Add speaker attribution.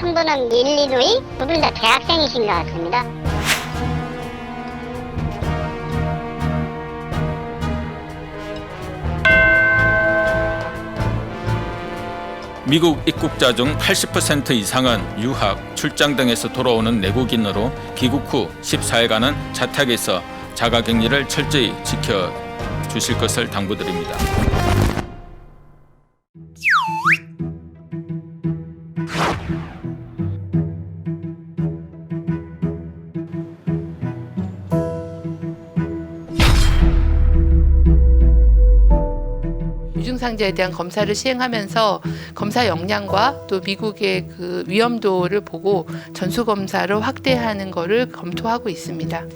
Speaker 1: 승부는 1, 2루이 두 분 다 대학생이신 것 같습니다.
Speaker 2: 미국 입국자 중 80% 이상은 유학, 출장 등에서 돌아오는 내국인으로 귀국 후 14일간은 자택에서 자가격리를 철저히 지켜 주실 것을 당부드립니다.
Speaker 3: 위중상자에 대한 검사를 시행하면서 검사 역량과 또 미국의 그 위험도를 보고 전수 검사를 확대하는 것을 검토하고 있습니다.